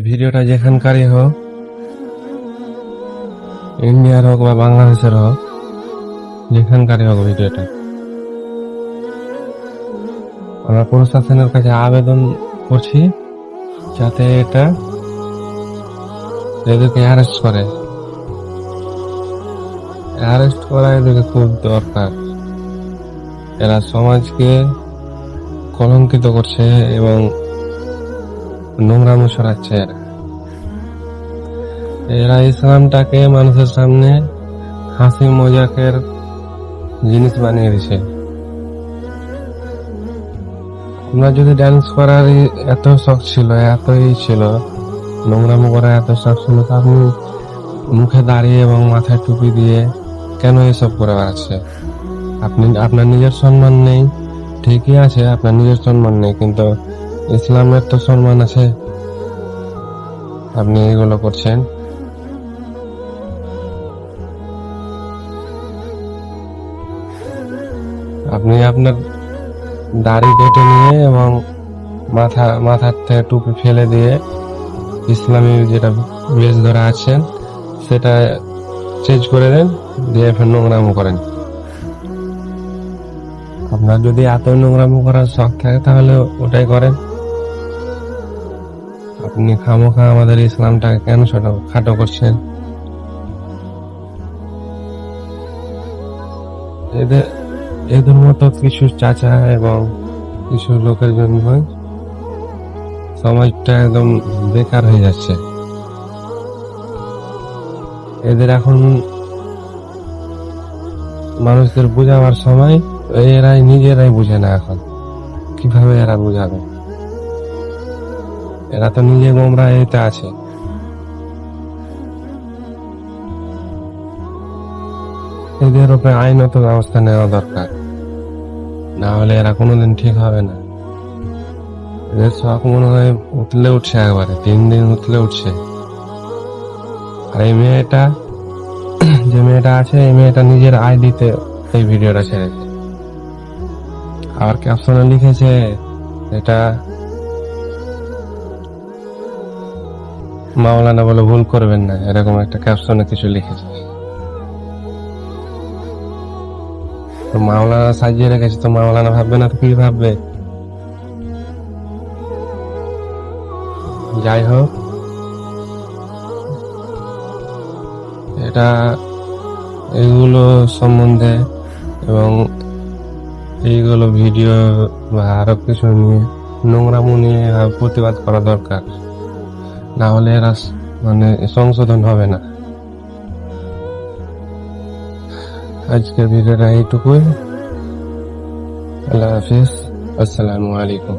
ভিডিওটা যেখানকারই হোক, ইন্ডিয়ার হোক বা বাংলাদেশের হোক, যেখানকারই হোক ভিডিওটা। আমরা প্রশাসনের কাছে আবেদন করছি যাতে এটা এদেরকে অ্যারেস্ট করে। অ্যারেস্ট করা এদেরকে খুব দরকার। এরা সমাজকে কলঙ্কিত করছে এবং নোংরামো ছড়াচ্ছে এরা। এরা ইসলামটাকে মানুষের সামনে হাসি মজাকের জিনিস বানিয়ে দিছে। আমরা যদি ডান্স করার এত শখ ছিল, এতই ছিল, নোংরামো করার এত শখ ছিল আপনি মুখে দাঁড়িয়ে এবং মাথায় টুপি দিয়ে কেন এসব করে বেড়াচ্ছে? আপনি, আপনার নিজের সম্মান নেই, ঠিকই আছে, আপনার নিজের সম্মান নেই, কিন্তু ইসলামের তো সম্মান আছে। আপনি এগুলো করছেন। আপনি আপনার দাড়ি কেটে নিয়ে এবং মাথা, মাথার থেকে টুপি ফেলে দিয়ে ইসলামী যেটা বেশ ধরে আছেন, সেটা চেঞ্জ করে দেন, দিয়ে ফের নোংরামো করেন। আপনার যদি এত নোংরামো করার শখ থাকে, তাহলে ওটাই করেন। আপনি খামোখা আমাদের ইসলামটাকে কেন খাটো করছেন? এদের এদের মতো কিছু চাচা এবং কিছু লোকের জন্য সমাজটা একদম বেকার হয়ে যাচ্ছে। এদের এখন মানুষদের বোঝাবার সময় এরাই নিজেরাই বুঝে না এখন। কীভাবে এরা বুঝাবে? এরা তো নিজে গোমরা এতে আছে। এদের উপরে আইনত ব্যবস্থা নেওয়া দরকার। না হলে এরা কোনোদিন ঠিক হবে না। এদের শখ মনে হয় উতলে উঠছে একবারে, তিন দিন উতলে উঠছে। আর এই মেয়েটা, যে মেয়েটা আছে, এই মেয়েটা নিজের আইডিতে এই ভিডিওটা ছেড়েছে। আর ক্যাপশনে লিখেছে, এটা মাওলানা বলে ভুল করবেন না, এরকম একটা ক্যাপশনে কিছু লিখেছে। তো মাওলানা সাজিয়ে রেখেছে, তো মাওলানা ভাববে না তো কি ভাববে? যাই হোক, এটা এইগুলো সম্বন্ধে এবং এইগুলো ভিডিও বা আরও কিছু নিয়ে নোংরামো নিয়ে প্রতিবাদ করা দরকার। না হলে এরা মানে সংশোধন হবে না। আজকের ভিডিওটা এইটুকুই। আল্লাহ হাফিজ। আসসালামু আলাইকুম।